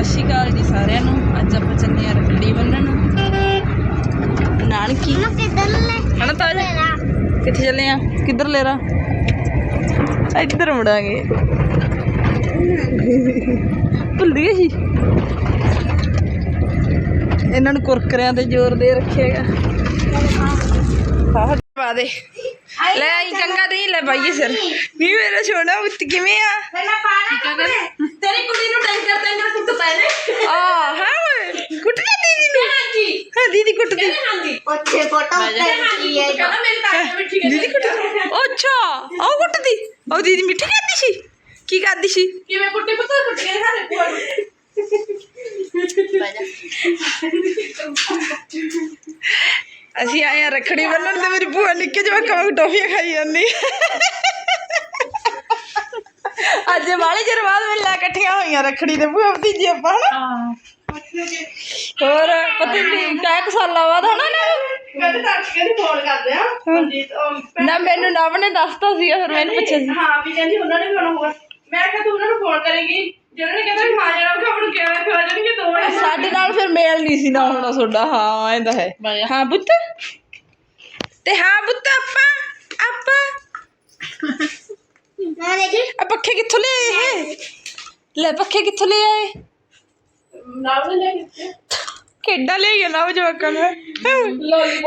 ਸਤਿ ਸ਼੍ਰੀ ਅਕਾਲ ਜੀ ਸਾਰਿਆਂ ਨੂੰ। ਅੱਜ ਆਪਾਂ ਚੱਲੇ ਆ ਰੱਖੜੀ ਬੰਨਣ। ਨਾਨਕੀ। ਹਣਾ ਤਾਜ? ਕਿੱਥੇ ਚੱਲੇ ਆ ਕਿੱਧਰ ਲੈ ਰਾ ਇੱਧਰ ਮੁੜਾਂਗੇ। ਭੁੱਲ ਗਏ ਸੀ ਇਹਨਾਂ ਨੂੰ ਕੁਰਕਰਿਆਂ ਤੇ ਜ਼ੋਰ ਦੇ ਰੱਖਿਆਗਾ ਪਾ ਦੇ। ਲੈ ਆਈ ਚੰਗਾ। ਨਹੀਂ ਲੈ ਬਾਈਏ ਸਿਰ। ਵੀ ਮੇਰਾ ਛੋਣਾ ਉੱਤ ਕਿਵੇਂ ਆ? ਪਹਿਲਾਂ ਪਾਣਾ ਤੇਰੀ ਕੁੜੀ ਨੂੰ ਟੈਂਕਰ ਟੈਂਕਰ ਕੁੱਟ ਪੈ ਨੇ। ਆ ਹਾਂ ਕੁੱਟ ਜਾ ਦੀਦੀ ਨੂੰ? ਹਾਂਜੀ। ਹਾਂ ਦੀਦੀ ਕੁੱਟਦੀ ਹਾਂਜੀ। ਉੱਥੇ ਫੋਟੋ ਉੱਤੇ ਹੈ ਕਹਿੰਦਾ ਮੇਰੀ ਤਾਂ ਮਿੱਠੀ ਦੀਦੀ ਕੁੱਟਦੀ ਉਹ ਅੱਛਾ ਉਹ ਕੁੱਟਦੀ। ਉਹ ਦੀਦੀ ਮਿੱਠੀ ਕਰਦੀ ਸੀ? ਕੀ ਕਰਦੀ ਸੀ? ਕਿਵੇਂ ਕੁੱਟੀ ਪੁੱਤ? ਕੁੱਟ ਕੇ ਸਾਡੇ ਕੋਲ ਅਸੀਂ ਆਏ ਆ ਰੱਖੜੀ ਬੰਨਣ ਤੇ ਮੇਰੀ ਭੂਆ ਨਿੱਕੇ ਜਵਾਕਾਂ ਨੂੰ ਟੋਫੀਆਂ ਖਾਈ ਜਾਂਦੀ। ਅੱਜ ਵਾਲੇ ਚਿਰ ਬਾਅਦ ਮਿਲਿਆ ਇਕੱਠੀਆਂ ਹੋਈਆਂ ਰੱਖੜੀ ਤੇ ਭੂਆ ਭਤੀਜੀ ਆਪਾਂ ਹਨਾ? ਹੋਰ ਪਤਾ ਨਹੀਂ ਕਾਹ ਕੁ ਸਾਲਾਂ ਬਾਅਦ ਹਨਾ ਨਾ? ਕਹਿੰਦੇ ਤਾਂ ਕਹਿੰਦੀ ਫੋਨ ਕਰਦੇ ਆ। ਮਨਜੀਤ ਉਹ ਨਾ ਮੈਨੂੰ ਨਵ ਨੇ ਦੱਸਤਾ ਸੀਗਾ ਫਿਰ ਮੈਨੂੰ ਪੁੱਛਿਆ ਸੀ। ਹਾਂ ਵੀ ਕਹਿੰਦੀ ਉਹਨਾਂ ਨੇ ਵੀ ਹੁਣ ਹੋਰ ਮੈਂ ਕਿਹਾ ਤੂੰ ਉਹਨਾਂ ਨੂੰ ਫੋਨ ਕਰੇਗੀ। ਜਿਹਨਾਂ ਨੇ ਕਹਿੰਦਾ ਵੀ ਹਾਂ ਜਣਾ ਉਹ ਆਪਣ ਕਿਵੇਂ ਖਵਾ ਜਾਣਗੇ ਦੋ ਵਾਰ ਸਾਡੇ ਨਾਲ ਫਿਰ ਮੇਲ ਨਹੀਂ ਸੀ ਨਾ ਹੋਣਾ ਤੁਹਾਡਾ। ਹਾਂ ਐਂਦਾ ਹੈ। ਹਾਂ ਬੁੱਤ ਤੇ ਹਾਂ ਬੁੱਤ ਆਪਾਂ ਆਪਾਂ। ਨਾ ਦੇਖੀ ਆ ਪੱਖੇ ਕਿੱਥੋਂ ਲਿਆਏ ਇਹ? ਲੈ ਪੱਖੇ ਕਿੱਥੋਂ ਲੈ ਆਏ ਨਾਲ ਨੇ ਲੈ ਕੇ ਕਿੱਡਾ ਲੈ ਗਿਆ ਨਾ ਜਵਾਕਾਂ ਨੂੰ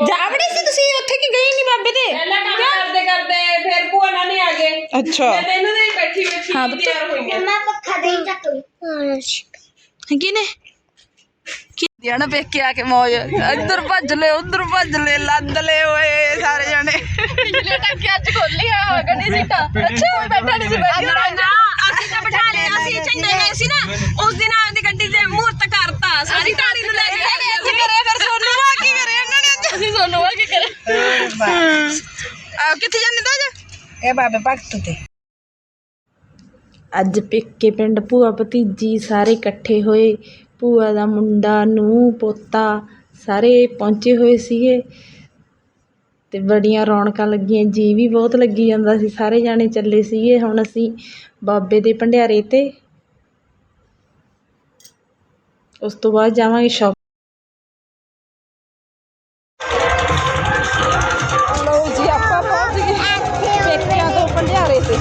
ਜਾਵੜੇ ਸੀ ਤੁਸੀਂ? ਉੱਥੇ ਕਿ ਗਏ ਨਹੀਂ ਬਾਬੇ ਦੇ? ਪਹਿਲਾਂ ਕੰਮ ਕਰਦੇ ਕਰਦੇ ਫਿਰ ਭੂਆ ਨਾਲ ਨਹੀਂ ਆ ਗਏ। ਅੱਛਾ। ਮੈਂ ਤਾਂ ਇਹਨਾਂ ਦੇ ਹੀ ਬੈਠੀ ਬੈਠੀ ਹਾਂ, ਪੁੱਤ। ਤਿਆਰ ਹੋਈ ਹਾਂ ਮੈਂ ਪੱਖਾ ਦੇ ਚੱਕ ਕਿਨੇ ਕੀ ਜਾਣਾ ਵੇਖ ਕੇ ਆ ਕੇ ਮੌਜ। ਇੱਧਰ ਭੱਜ ਲੈ ਉੱਧਰ ਭੱਜ ਲੈ ਲੱਦ ਲੈ ਓਏ ਸਾਰੇ ਜਾਣੇ। ਪਿਛਲੇ ਟੱਕੇ ਅੱਜ ਖੋਲੀ ਆ ਗਣੀ ਸੀਟਾਂ ਅੱਛਾ ਬੈਠਾ ਨਹੀਂ ਸੀ ਬੈਠਾ ਨਾ ਅਸੀਂ ਤਾਂ ਬਿਠਾ ਲਿਆ ਅਸੀਂ ਝੰਡੇ ਗਏ ਸੀ ਨਾ। ਉਸ ਦਿਨ ਆਪਦੀ ਗੱਡੀ ਤੇ ਮੂਰਤ ਕਰਤਾ ਸਾਰੀ ਟਾੜੀ ਨੂੰ ਲੈ ਕੇ ਅੱਜ ਕਰਿਆ ਫਿਰ ਸੋਨੂੰ ਵਾ ਕੀ ਕਰਿਆ ਇਹਨਾਂ ਨੇ ਅੱਜ ਅਸੀਂ ਸੋਨੂੰ ਵਾ ਕੀ ਕਰੇ ਆ ਕਿੱਥੇ ਜਾਂਦੇ ਤਾਂ ਅੱਜ ਇਹ ਬਾਬੇ ਭਗਤ ਤੇ। ਅੱਜ ਪੇਕੇ ਪਿੰਡ ਭੂਆ ਭਤੀਜੀ ਸਾਰੇ ਇਕੱਠੇ ਹੋਏ। ਭੂਆ ਦਾ ਮੁੰਡਾ ਨੂੰ ਪੋਤਾ ਸਾਰੇ ਪਹੁੰਚੇ ਹੋਏ ਸੀਗੇ। ਤੇ ਬੜੀਆਂ ਰੌਣਕਾਂ ਲੱਗੀਆਂ ਜੀ ਵੀ ਬਹੁਤ ਲੱਗੀ ਜਾਂਦਾ ਸੀ। ਸਾਰੇ ਜਾਣੇ ਚੱਲੇ ਸੀਗੇ। ਹੁਣ ਅਸੀਂ ਬਾਬੇ ਦੇ ਭੰਡਾਰੇ ਤੇ। ਉਸ ਤੋਂ ਬਾਅਦ ਜਾਵਾਂਗੇ ਸ਼ਾਪ ਲਓ ਜੀ ਆਪਾਂ ਪਹੁੰਚ ਗਏ। ਪੇਕਿਆਂ ਤੋਂ ਭੰਡਾਰੇ ਤੇ।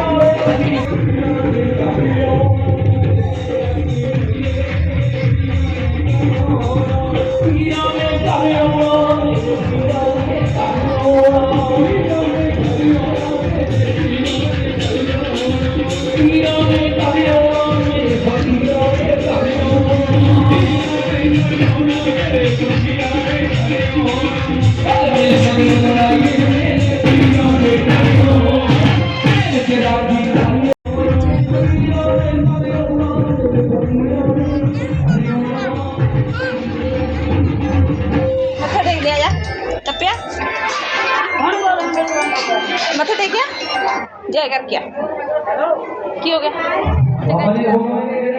Oh, ਟੇਕ ਲਿਆ ਜਾ ਟੱਪਿਆ ਮੱਥਾ ਟੇਕਿਆ ਜੈ ਕਰ ਕਿਆ ਕੀ ਹੋ ਗਿਆ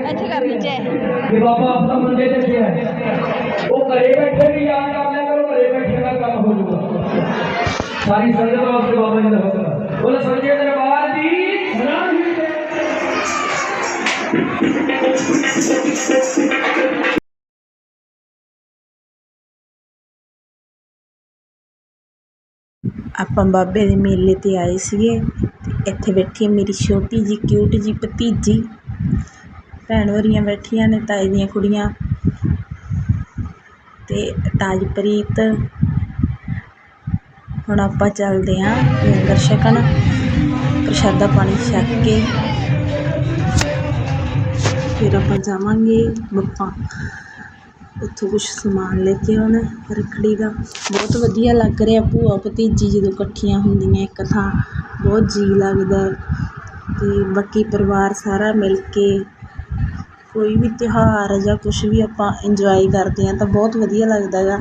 ਇੱਥੇ ਕਰ ਲਈ ਜੈ ਕਿ ਬਾਬਾ ਆਪਣਾ ਮੰਦੇ ਤੇ ਪਿਆ ਹੈ। ਉਹ ਘਰੇ ਬੈਠੇ ਵੀ ਯਾਦ ਕਰ ਲਿਆ ਕਰੋ ਘਰੇ ਬੈਠੇ ਦਾ ਕੰਮ ਹੋ ਜਾਊਗਾ ਸਾਰੀ ਸੰਗਤ ਵਾਸਤੇ ਬਾਬਾ ਜੀ ਦਾ ਹੁਕਮ ਹੈ ਆਪਾਂ ਬਾਬੇ ਦੇ ਮੇਲੇ ਤੇ ਆਏ ਸੀਗੇ ਅਤੇ ਇੱਥੇ ਬੈਠੀ ਹੈ ਮੇਰੀ ਛੋਟੀ ਜੀ ਕਿਊਟ ਜੀ ਭਤੀਜੀ। ਭੈਣ ਵਰੀਆਂ ਬੈਠੀਆਂ ਨੇ, ਤਾਏ ਦੀਆਂ ਕੁੜੀਆਂ। ਅਤੇ ਤਾਜਪ੍ਰੀਤ ਹੁਣ ਆਪਾਂ ਚੱਲਦੇ ਹਾਂ ਲੰਗਰ ਛਕਣ ਪ੍ਰਸ਼ਾਦਾ ਪਾਣੀ ਛਕ ਕੇ। ਫਿਰ ਆਪਾਂ ਜਾਵਾਂਗੇ ਬੱਪਾ ਉੱਥੋਂ ਕੁਝ ਸਮਾਨ ਲੈ ਕੇ ਆਉਣਾ ਰੱਖੜੀ ਦਾ। ਬਹੁਤ ਵਧੀਆ ਲੱਗ ਰਿਹਾ ਭੂਆ ਭਤੀਜੀ ਜਦੋਂ ਇਕੱਠੀਆਂ ਹੁੰਦੀਆਂ ਇੱਕ ਥਾਂ। ਬਹੁਤ ਜੀਅ ਲੱਗਦਾ। ਅਤੇ ਬਾਕੀ ਪਰਿਵਾਰ ਸਾਰਾ ਮਿਲ ਕੇ ਕੋਈ ਵੀ ਤਿਉਹਾਰ ਜਾਂ ਕੁਛ ਵੀ ਆਪਾਂ ਇੰਜੋਏ ਕਰਦੇ ਹਾਂ ਤਾਂ ਬਹੁਤ ਵਧੀਆ ਲੱਗਦਾ ਗਾ।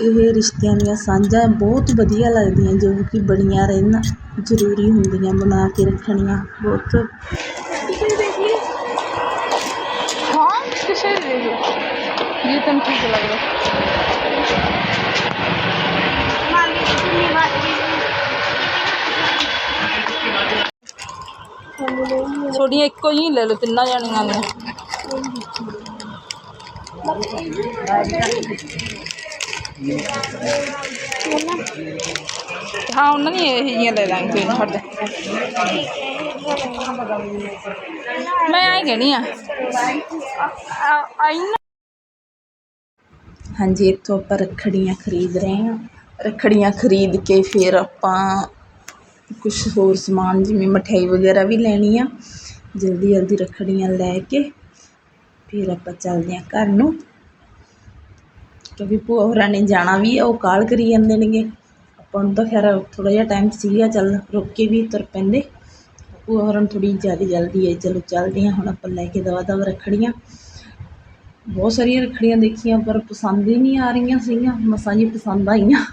ਇਹ ਰਿਸ਼ਤਿਆਂ ਦੀਆਂ ਸਾਂਝਾਂ ਬਹੁਤ ਵਧੀਆ ਲੱਗਦੀਆਂ ਜੋ ਕਿ ਬਣੀਆਂ ਰਹਿਣ। ਜ਼ਰੂਰੀ ਹੁੰਦੀਆਂ ਬਣਾ ਕੇ ਰੱਖਣੀਆਂ। ਬਹੁਤ ये तुम ठीक लग रहा ਛੋਟੀਆਂ ਇੱਕੋ ਹੀ ਲੈ ਲਓ ਤਿੰਨਾਂ ਜਾਣੀਆਂ ਨੇ ਹਾਂ ਉਹਨਾਂ ਦੀਆਂ ਇਹ ਜਿਹੀਆਂ ਲੈ ਲਾਂਗੇ ਕੋਈ ਨਾ ਛੱਡ ਮੈਂ ਆਈ ਕਹਿਣੀ ਆ ਆ- ਆਈ ਨਾ ਹਾਂਜੀ, ਇੱਥੋਂ ਆਪਾਂ ਰੱਖੜੀਆਂ ਖਰੀਦ ਰਹੇ ਹਾਂ। ਰੱਖੜੀਆਂ ਖਰੀਦ ਕੇ ਫਿਰ ਆਪਾਂ ਕੁਛ ਹੋਰ ਸਮਾਨ, ਜਿਵੇਂ ਮਠਿਆਈ ਵਗੈਰਾ ਵੀ ਲੈਣੀ ਆ। ਜਲਦੀ ਜਲਦੀ ਰੱਖੜੀਆਂ ਲੈ ਕੇ ਫਿਰ ਆਪਾਂ ਚੱਲਦੇ ਹਾਂ ਘਰ ਨੂੰ। ਕਿਉਂਕਿ ਭੂਆ ਹੋਰਾਂ ਨੇ ਜਾਣਾ ਵੀ ਆ, ਉਹ ਕਾਲ ਕਰੀ ਜਾਂਦੇ ਨੇਗੇ। ਆਪਾਂ ਨੂੰ ਤਾਂ ਖੈਰ ਥੋੜ੍ਹਾ ਜਿਹਾ ਟਾਈਮ ਸੀਗਾ, ਚੱਲ ਰੁਕ ਕੇ ਵੀ ਤੁਰ ਪੈਂਦੇ। ਭੂਆ ਹੋਰਾਂ ਨੂੰ ਥੋੜ੍ਹੀ ਜ਼ਿਆਦਾ ਜਲਦੀ ਹੈ ਚਲੋ ਚੱਲਦੇ ਹਾਂ, ਹੁਣ ਆਪਾਂ ਲੈ ਕੇ ਦਵਾ ਦਵਾ ਰੱਖੜੀਆਂ। ਬਹੁਤ ਸਾਰੀਆਂ ਰੱਖੜੀਆਂ ਦੇਖੀਆਂ, ਪਰ ਪਸੰਦ ਹੀ ਨਹੀਂ ਆ ਰਹੀਆਂ ਸੀਗੀਆਂ। ਮਸਾਂ ਜੀ ਪਸੰਦ ਆਈਆਂ।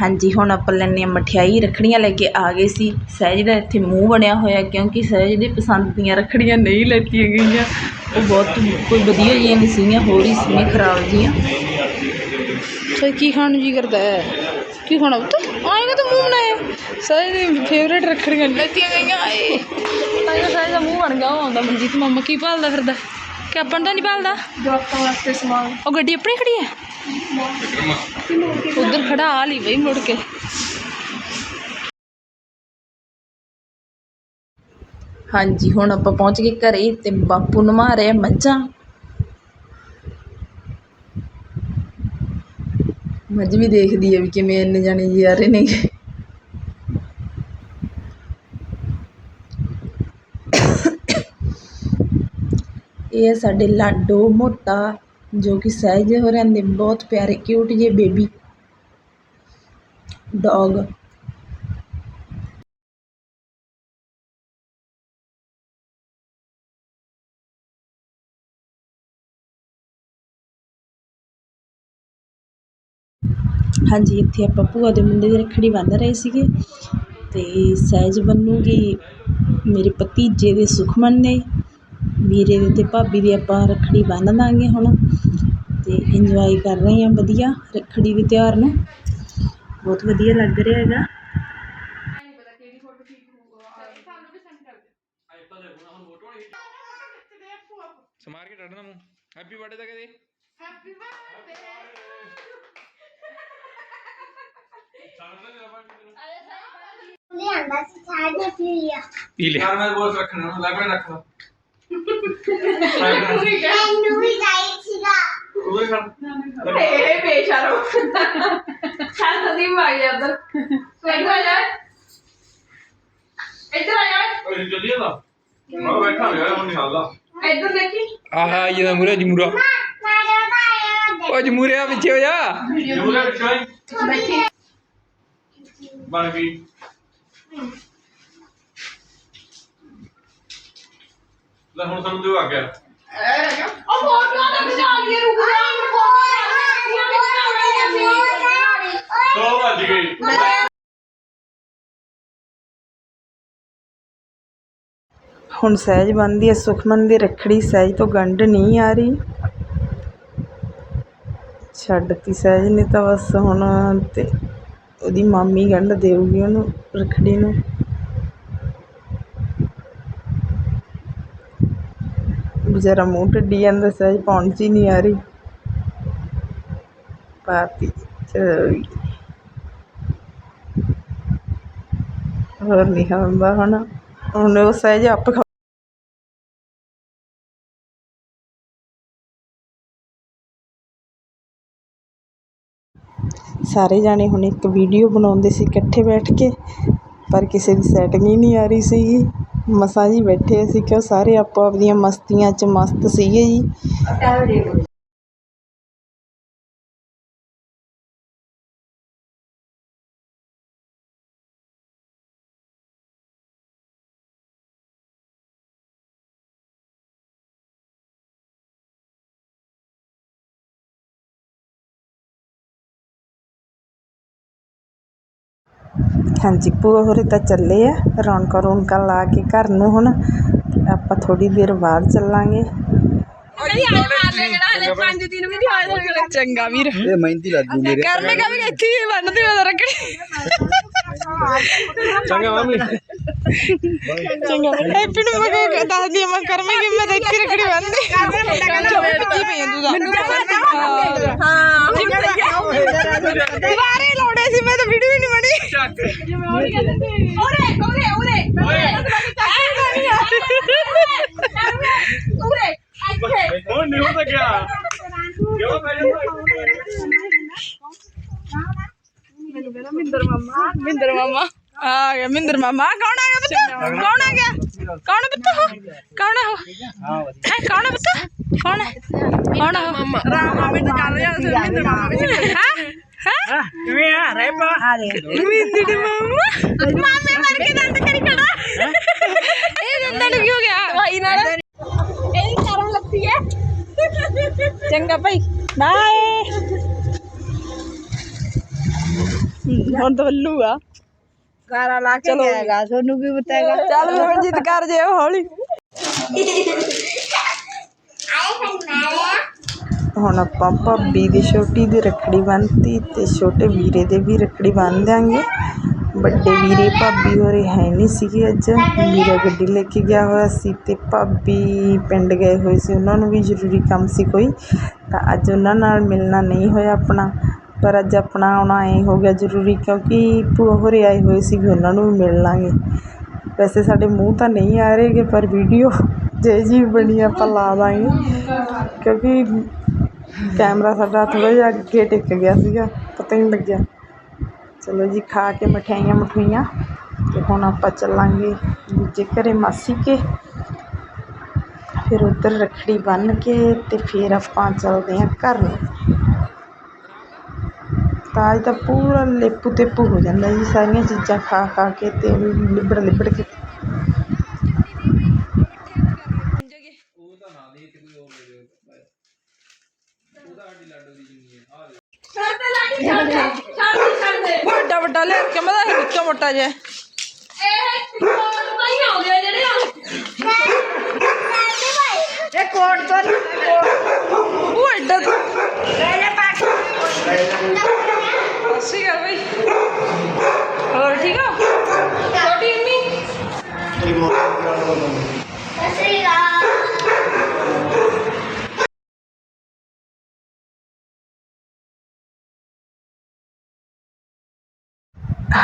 ਹਾਂਜੀ, ਹੁਣ ਆਪਾਂ ਲੈਂਦੇ ਹਾਂ ਮਠਿਆਈ। ਰੱਖੜੀਆਂ ਲੈ ਕੇ ਆ ਗਏ ਸੀ। ਸਹਿਜ ਦਾ ਇੱਥੇ ਮੂੰਹ ਬਣਿਆ ਹੋਇਆ, ਕਿਉਂਕਿ ਸਹਿਜ ਦੀ ਪਸੰਦ ਦੀਆਂ ਰੱਖੜੀਆਂ ਨਹੀਂ ਲੈਤੀਆਂ ਗਈਆਂ। ਉਹ ਬਹੁਤ ਕੋਈ ਵਧੀਆ ਜਿਹੀਆਂ ਨਹੀਂ ਸੀਗੀਆਂ, ਹੋਰ ਹੀ ਸੀਗੀਆਂ, ਖਰਾਬ ਜਿਹੀਆਂ। ਸਰ ਕੀ ਖਾਣ ਨੂੰ ਜੀ ਕਰਦਾ ਹੈ? ਕੀ ਖਾਣਾ ਪੁੱਤ? ਆਏਗਾ ਤਾਂ ਮੂੰਹ ਬਣਾਇਆ? ਸਾਰੇ ਦੀ ਫੇਵਰੇਟ ਰੱਖੜੀਆਂ ਲੈਤੀਆਂ ਗਈਆਂ ਆਏ। ਆਏਗਾ ਸਾਰੇ ਦਾ ਮੂੰਹ ਬਣ ਗਿਆ ਉਹ ਆਉਂਦਾ ਮਨਜੀਤ ਮਾਮਾ ਕੀ ਭਾਲਦਾ ਫਿਰਦਾ? ਕਿ ਆਪਾਂ ਨੂੰ ਤਾਂ ਨਹੀਂ ਭਾਲਦਾ? ਜਵਾਕਾਂ ਵਾਸਤੇ ਸਮਾਨ। ਉਹ ਗੱਡੀ ਆਪਣੀ ਖੜੀ ਹੈ? ਉਧਰ ਖੜਾ ਆ ਲਈ ਬਈ ਮੁੜ ਕੇ। ਹਾਂਜੀ ਹੁਣ ਆਪਾਂ ਪਹੁੰਚ ਗਏ ਘਰੇ ਤੇ ਬਾਪੂ ਨਵਾ ਰਿਹਾ ਮੱਝਾਂ। ਮੱਝ ਵੀ ਦੇਖਦੀ ਹੈ ਵੀ ਕਿਵੇਂ ਇੰਨੇ ਜਾਣੇ ਜੀ ਆ ਰਹੇ ਨੇ ਇਹ ਸਾਡੇ ਲਾਡੋ ਮੋਟਾ, ਜੋ ਕਿ ਸਹਿਜ ਹੋਰਾਂ ਦੇ ਬਹੁਤ ਪਿਆਰੇ ਕਿਊਟ ਜਿਹੇ ਬੇਬੀ ਡੌਗ ਹਾਂਜੀ ਇੱਥੇ ਆਪਾਂ ਭੂਆ ਦੇ ਮੁੰਡੇ ਦੀ ਰੱਖੜੀ ਬੰਨ੍ਹ ਰਹੇ ਸੀਗੇ ਅਤੇ ਸਹਿਜ ਬੰਨੂਗੀ ਮੇਰੇ ਭਤੀਜੇ ਦੇ ਸੁਖਮਨ ਨੇ ਵੀਰੇ ਦੇ ਅਤੇ ਭਾਬੀ ਦੇ ਆਪਾਂ ਰੱਖੜੀ ਬੰਨ੍ਹ ਦਾਂਗੇ ਹੁਣ ਅਤੇ ਇੰਜੋਏ ਕਰ ਰਹੇ ਹਾਂ ਵਧੀਆ ਰੱਖੜੀ ਦੇ ਤਿਉਹਾਰ ਨੂੰ। ਬਹੁਤ ਵਧੀਆ ਲੱਗ ਰਿਹਾ ਹੈਗਾ। ਸਮਾਰ ਕੇ ਟੱਡਣਾ ਮੂੰਹ। ਹੈਪੀ ਬਰਥਡੇ ਤਾਂ ਕਹਦੇ। ਲਿਆਂਦਾ ਸੀ ਸਾਡੇ ਪੀਆ ਪੀ ਲਿਆ ਯਾਰ ਮੈਂ ਬੋਲ ਰੱਖਣਾ ਹੁਣ ਲੱਗ ਰਿਹਾ ਰੱਖ ਲਾ ਮੈਨੂੰ ਵੀ ਚਾਹੀਦਾ ਸੀਗਾ ਉਹ ਵੀ ਕਰ ਇਹ ਬੇਸ਼ਰਮ ਚੱਲ ਤਦੀ ਭਾਗ ਜਾ ਉਧਰ ਇੱਧਰ ਆ ਜਾ ਇੱਧਰ ਆ ਜਾ ਉਹ ਜਲਦੀ ਆ ਮੈਂ ਬੈਠਾ ਹੋਇਆ ਹੁਣ ਨਹੀਂ ਹਾਲਦਾ ਇੱਧਰ ਦੇਖੀ ਆਹਾ ਇਹ ਤਾਂ ਮੂਰੇ ਜਮੂਰਾ ਮਾਰੇ ਬਤਾਇਆ ਉਹ ਜਮੂਰੇ ਪਿੱਛੇ ਹੋ ਜਾ ਜੂਲਾ ਵਿੱਚ ਆਈ ਬੈਠੀ ਬਣ ਗਈ। ਲੈ ਹੁਣ ਸਾਨੂੰ ਦਿਓ ਆ ਗਿਆ। ਉਹ ਫੋਟੋਆਂ ਤਾਂ ਖਿਚਾ ਲਈਏ ਰੁਕ ਜਾ। ਦੋ ਵੱਜ ਗਏ ਹੁਣ ਸਹਿਜ ਬੰਨ੍ਹਦੀ ਹੈ ਸੁਖਮਨ ਦੀ ਰੱਖੜੀ ਸਹਿਜ ਤੋਂ ਗੰਢ ਨਹੀਂ ਆ ਰਹੀ। ਛੱਡਤੀ ਸਹਿਜ ਨੇ ਤਾਂ ਬਸ ਹੁਣ ਤੇ ਉਹਦੀ ਮਾਮੀ ਗੰਢ ਦੇਊਗੀ ਉਹਨੂੰ, ਰੱਖੜੀ ਨੂੰ। ਵਿਚਾਰਾ ਮੂੰਹ ਟੱਡੀ ਜਾਂਦਾ, ਸਹਿਜ ਪਹੁੰਚ ਹੀ ਨਹੀਂ ਆ ਰਹੀ। ਪਾਤੀ ਚਲੋ ਹੋਰ ਨਹੀਂ ਹੁੰਦਾ ਹੁਣ। ਹੁਣ ਉਹ ਸਹਿਜ ਆਪ ਸਾਰੇ ਜਾਣੇ ਹੁਣ ਇੱਕ ਵੀਡੀਓ ਬਣਾਉਂਦੇ ਸੀ ਇਕੱਠੇ ਬੈਠ ਕੇ, ਪਰ ਕਿਸੇ ਦੀ ਸੈਟਿੰਗ ਹੀ ਨਹੀਂ ਆ ਰਹੀ ਸੀਗੀ। ਮਸਾਂ ਜੀ ਬੈਠੇ ਸੀ ਕਿ ਉਹ ਸਾਰੇ ਆਪੋ ਆਪਦੀਆਂ ਮਸਤੀਆਂ 'ਚ ਮਸਤ ਸੀਗੇ ਜੀ। ਹਾਂਜੀ, ਭੂਆ ਹੋਰੇ ਤਾਂ ਚੱਲੇ ਆ। ਰੌਣਕਾਂ ਰੌਣਕਾਂ ਲਾ ਕੇ ਘਰ ਨੂੰ ਹੁਣ ਆਪਾਂ ਥੋੜੀ ਦੇਰ ਬਾਅਦ ਚੱਲਾਂਗੇ। ਚੰਗਾ ਵੀਰ। ਇਹ ਮਹਿੰਦੀ ਲੱਗੂ ਮੇਰੇ। ਕਰ ਮੈਂ ਕਹਾਂ ਇੱਥੇ ਹੀ ਬੰਨਦੇ ਮੈਂ ਰੱਖੜੀ ਚੰਗਾ ਮਾਮੀ। ਚੰਗਾ। ਹੈਪੀ ਨੂੰ ਮੈਂ ਕਹਾਂ ਦੱਸਦੀ ਆ ਮੈਂ ਕਰ ਮੈਂ ਕਿ ਮੈਂ ਤਾਂ ਇੱਥੇ ਰੱਖੜੀ ਬੰਨਦੀ ਪਿੱਛੇ ਪਈ ਤੂੰ ਦਾ ਹਾਂ ਦੁਬਾਰੇ ਲਾਉਣੇ ਸੀ ਮੈਂ ਤਾਂ ਵੀਡੀਓ ਹੀ ਨਹੀਂ ਬਣੀ। ਉਰੇ ਉਰੇ ਉਰੇ। ਉਰੇ। ਹੁਣ ਨਹੀਂ ਹੋ ਸਕਿਆ। ਕਿਉਂ ਮਿੰਦਰ ਮਾਮਾ ਆ ਗਿਆ ਮਿੰਦਰ ਮਾਮਾ। ਕੌਣ ਆ ਗਿਆ ਪੁੱਤ? ਕੌਣ ਆ ਗਿਆ? ਕੌਣ ਪੁੱਤ? ਕੌਣ ਹੈ ਉਹ? ਹੈ ਕੌਣ ਹੈ ਪੁੱਤ? ਕੌਣ ਹੈ ਕੌਣ ਹੈ ਮਾਮਾ ਰਾਮ ਮਾਮੇ ਤੇ ਚੱਲ ਰਿਹਾ ਸੀ ਮਿੰਦਰ ਮਾਮਾ ਵਿੱਚ ਹਾਂ? ਹਾਂ? ਕਿਵੇਂ ਆ? ਰਹਿ ਪਾ। ਆ ਦੇ ਮਿੰਦਰ ਮਾਮਾ। ਮਾਮੇ ਮਰ ਕੇ ਦੰਦ ਕਰੀ ਖੜਾ ਇਹ ਦੰਦਾਂ ਨੂੰ ਕੀ ਹੋ ਗਿਆ ਭਾਈ ਨਾਲ ਇਹਦੀ ਕਰਨ ਲੱਗੀ ਹੈ ਚੰਗਾ ਭਾਈ ਬਾਏ। ਹੁਣ ਤਾਂ ਬੱਲੂ ਆ। ਗਾਰਾ ਲਾ ਕੇ ਜਾਏਗਾ ਤੁਹਾਨੂੰ ਵੀ ਬਤਾਏਗਾ ਚੱਲ ਰਣਜੀਤ ਕਰ ਜੇ ਹੌਲੀ। ਹੁਣ ਆਪਾਂ ਭਾਬੀ ਦੀ ਛੋਟੀ ਦੀ ਰੱਖੜੀ ਬੰਨ੍ਹਤੀ ਤੇ ਛੋਟੇ ਵੀਰੇ ਦੇ ਵੀ ਰੱਖੜੀ ਬੰਨ੍ਹ ਦਿਆਂਗੇ। ਵੱਡੇ ਵੀਰੇ, ਭਾਬੀ ਹੋਰੇ ਹੈ ਨਹੀਂ ਸੀਗੇ ਅੱਜ। ਵੀਰਾ ਗੱਡੀ ਲੈ ਕੇ ਗਿਆ ਹੋਇਆ ਸੀ ਅਤੇ ਭਾਬੀ ਪਿੰਡ ਗਏ ਹੋਏ ਸੀ। ਉਹਨਾਂ ਨੂੰ ਵੀ ਜ਼ਰੂਰੀ ਕੰਮ ਸੀ ਕੋਈ। ਤਾਂ ਅੱਜ ਉਹਨਾਂ ਨਾਲ ਮਿਲਣਾ ਨਹੀਂ ਹੋਇਆ ਆਪਣਾ। ਪਰ ਅੱਜ ਆਪਣਾ ਆਉਣਾ ਐਂ ਹੋ ਗਿਆ ਜ਼ਰੂਰੀ ਕਿਉਂਕਿ ਭੂਆ ਹੋਰੇ ਆਏ ਹੋਏ ਸੀ ਵੀ ਉਹਨਾਂ ਨੂੰ ਵੀ ਮਿਲ ਲਾਂਗੇ। ਵੈਸੇ ਸਾਡੇ ਮੂੰਹ ਤਾਂ ਨਹੀਂ ਆ ਰਹੇਗੇ, ਪਰ ਵੀਡੀਓ ਜੇ ਜੀ ਬਣੀ ਆਪਾਂ ਲਾ ਦਾਂਗੇ। ਕਿਉਂਕਿ ਕੈਮਰਾ ਸਾਡਾ ਥੋੜ੍ਹਾ ਜਿਹਾ ਅੱਗੇ ਟਿਕ ਗਿਆ ਸੀਗਾ, ਪਤਾ ਹੀ ਨਹੀਂ ਲੱਗਿਆ। ਚਲੋ ਜੀ, ਖਾ ਕੇ ਮਠਿਆਈਆਂ ਮਠੂਈਆਂ ਤੇ ਹੁਣ ਆਪਾਂ ਚੱਲਾਂਗੇ ਦੂਜੇ ਘਰੇ ਮਾਸੀ ਕੇ। ਫਿਰ ਉੱਧਰ ਰੱਖੜੀ ਬੰਨ੍ਹ ਕੇ ਤੇ ਫਿਰ ਆਪਾਂ ਚੱਲਦੇ ਹਾਂ ਘਰ। ਨੂੰ ਤਾਂ ਅੱਜ ਤਾਂ ਪੂਰਾ ਲੇਪੂ ਤੇਪੂ ਹੋ ਜਾਂਦਾ ਜੀ, ਸਾਰੀਆਂ ਚੀਜ਼ਾਂ ਖਾ ਖਾ ਕੇ ਤੇ ਲਿਬੜ ਲਿਬੜ ਕੇ। ਵੱਡਾ ਵੱਡਾ ਲੈ ਕੇ ਮੈਂ ਤਾਂ ਨਿੱਕਾ ਮੋਟਾ ਜਿਹਾ। ਇਹ ਕੋਟ ਤੋਂ ਉਹ ਐਡਾ ਤੋਂ। ਸਸੀ ਕਰ ਬਈ। ਹੋਰ ਠੀਕ ਆ ਛੋਟੀ ਅੰਮੀ? ਸਸਰੀ ਅਕਾਲ।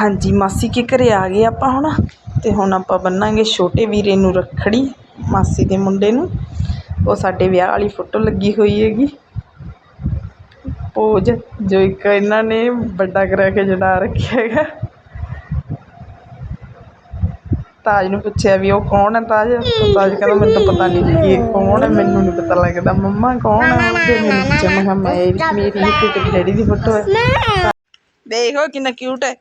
ਹਾਂਜੀ ਮਾਸੀ ਕੇ ਘਰੇ ਆ ਗਏ ਆਪਾਂ ਹੁਣ ਤੇ ਹੁਣ ਆਪਾਂ ਬੰਨਾਂਗੇ ਛੋਟੇ ਵੀਰੇ ਨੂੰ ਰੱਖੜੀ ਮਾਸੀ ਦੇ ਮੁੰਡੇ ਨੂੰ। ਉਹ ਸਾਡੇ ਵਿਆਹ ਵਾਲੀ ਫੋਟੋ ਲੱਗੀ ਹੋਈ ਹੈਗੀ। ਪੋਜ ਜੋ ਇੱਕ ਇਹਨਾਂ ਨੇ ਵੱਡਾ ਕਰਾ ਕੇ ਜੜਾ ਰੱਖਿਆ ਹੈਗਾ। ਤਾਜ ਨੂੰ ਪੁੱਛਿਆ ਵੀ ਉਹ ਕੌਣ ਹੈ ਤਾਜ? ਤਾਜ ਕਹਿੰਦਾ ਮੈਨੂੰ ਤਾਂ ਪਤਾ ਨਹੀਂ ਕਿ ਕੌਣ ਹੈ ਮੈਨੂੰ ਨਹੀਂ ਪਤਾ ਲੱਗਦਾ। ਮੰਮਾ ਕੌਣ ਹੈ? ਉਹਦੇ ਮੈਨੂੰ ਪੁੱਛਿਆ ਮੈਂ ਮੇਰੀ ਨਹੀਂ ਤੇ ਡੈਡੀ ਦੀ ਫੋਟੋ ਹੈ। ਦੇਖੋ ਕਿੰਨਾ ਕਿਊਟ ਹੈ।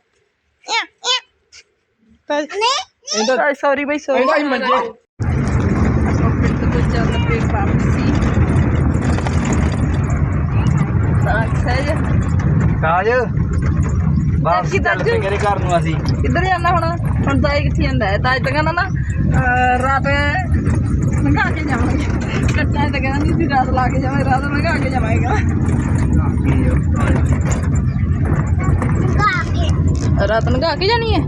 ਸੌਰੀ ਬਈ ਸੌਰੀ ਭਾਈ ਮੰਜੇ ਕਾਜ ਵਾਪਸ ਚੱਲ ਪਏ ਮੇਰੇ ਘਰ ਨੂੰ ਅਸੀਂ। ਕਿੱਧਰ ਜਾਂਦਾ ਹੁਣ? ਹੁਣ ਤਾਂ ਇਹ ਕਿੱਥੇ ਜਾਂਦਾ ਹੈ? ਤਾਂ ਤਾਂ ਕਹਿੰਦਾ ਨਾ ਅਹ ਰਾਤ ਲੰਘਾ ਕੇ ਜਾਵਾਂਗੇ। ਕੱਟਾ ਤਾਂ ਕਹਿੰਦਾ ਨਹੀਂ ਸੀ ਰਾਤ ਲਾ ਕੇ ਜਾਵਾਂਗੇ ਰਾਤ ਲੰਘਾ ਕੇ ਜਾਵਾਂਗੇ। ਰਾਤ ਲੰਘਾ ਕੇ ਜਾਣੀ ਹੈ?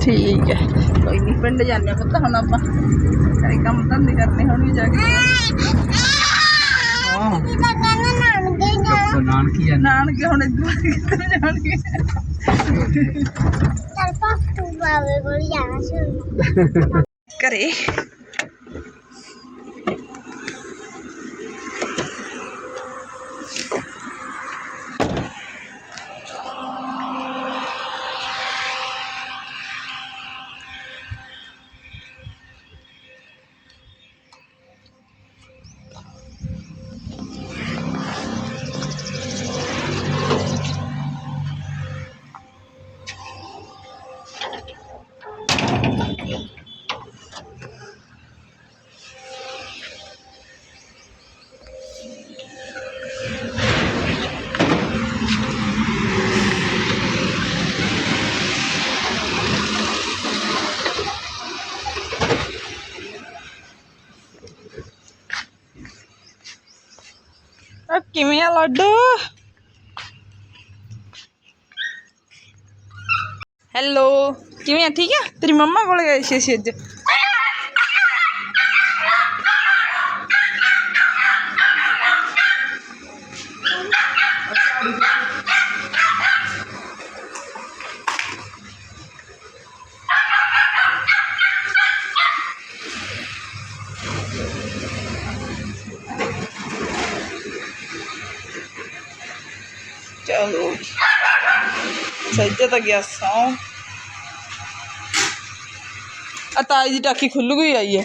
ਠੀਕ ਹੈ। ਕੋਈ ਨਹੀਂ ਪਿੰਡ ਜਾਂਦੇ ਪੁੱਤ ਹੁਣ ਆਪਾਂ। ਕਰੇ ਕੰਮ ਧੰਦੇ ਕਰਨੇ ਹੁਣ ਵੀ ਜਾ ਕੇ। ਕਹਿੰਦਾ ਨਾਨਕੇ ਜਾ ਨਾਨਕੀ ਹੁਣ ਇੱਧਰ ਕਿੱਧਰ ਜਾਣਗੇ? ਚੱਲ ਪਾਪੂ ਬਾਬੇ ਕੋਲ ਜਾਣਾ ਸੀ ਹੁਣ। ਕਿਵੇਂ ਆ ਲੱਡੂ? ਹੈਲੋ ਕਿਵੇਂ ਆ? ਠੀਕ ਆ? ਤੇਰੀ ਮੰਮਾ ਕੋਲ ਗਏ ਸੀ ਅਸੀਂ ਅੱਜ। ਸੱਜੇ ਤਾਂ ਗਿਆ ਸੌ। ਆ ਤਾਈ ਦੀ ਟਾਕੀ ਖੁੱਲ ਗਈ ਆਈ ਹੈ।